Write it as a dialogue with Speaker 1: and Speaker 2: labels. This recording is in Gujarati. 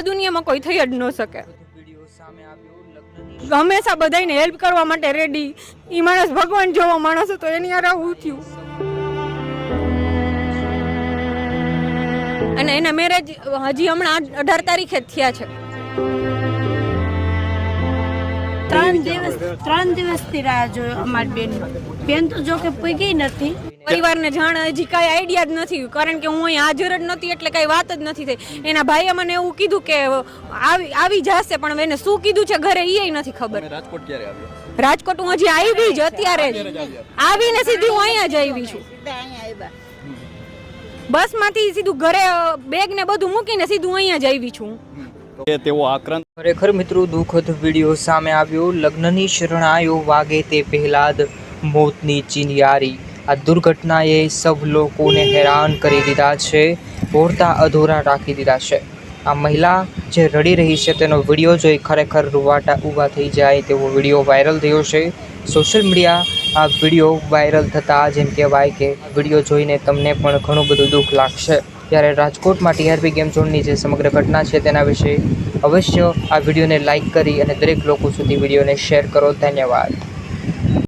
Speaker 1: આ દુનિયામાં કોઈ થઈ જ ન શકે. હંમેશા બધાને હેલ્પ કરવા માટે રેડી એ માણસ ભગવાન જેવો માણસ હતો એની યાર આવું થયું. અને એના મેરેજ હજી હમણાં અઢાર તારીખે જ થયા છે.
Speaker 2: ત્રણ દિવસ ત્રણ દિવસથી રાહ જોયો અમારી બેન. બેન તો જો કે પૂગી નથી.
Speaker 1: પરિવારને જાણ હજી કાંઈ આઈડિયા જ નથી. કારણ કે હું અહીં હાજર જ નથી એટલે કાંઈ વાત જ નથી થઈ. એના ભાઈએ મને એવું કીધું કે આવી આવી જશે પણ એને શું કીધું છે ઘરે એ નથી ખબર.
Speaker 3: રાજકોટ ક્યારે આવ્યો?
Speaker 1: રાજકોટ હું હજી આવી જ અત્યારે જ. આવીને સીધી હું અહીંયા જ આવી છું. બસમાંથી સીધું ઘરે બેગ ને બધું મૂકીને સીધું અહીંયા જ આવી છું.
Speaker 3: તેવો તેઓ આક્રાંત
Speaker 4: ખરેખર મિત્રો દુઃખદ વીડિયો સામે આવ્યો. લગ્નની શરણાયો વાગે તે પહેલા જ મોતની ચિનિયારી. આ દુર્ઘટનાએ સૌ લોકોને હેરાન કરી દીધા છે, પૂરતા અધૂરા રાખી દીધા છે. આ મહિલા જે રડી રહી છે, તેનો વીડિયો જોઈ ખરેખર રૂવાટા ઊભા થઈ જાય તેવો વીડિયો વાયરલ થયો છે. સોશિયલ મીડિયા આ વીડિયો વાયરલ થતાં જેમ કહેવાય કે વીડિયો જોઈને તમને પણ ઘણું બધું દુઃખ લાગશે. ત્યારે રાજકોટમાં ટીઆરપી ગેમ ઝોનની જે સમગ્ર ઘટના છે તેના વિશે અવશ્ય આ વિડીયોને લાઇક કરી અને દરેક લોકો સુધી વિડીયોને શેર કરો. ધન્યવાદ.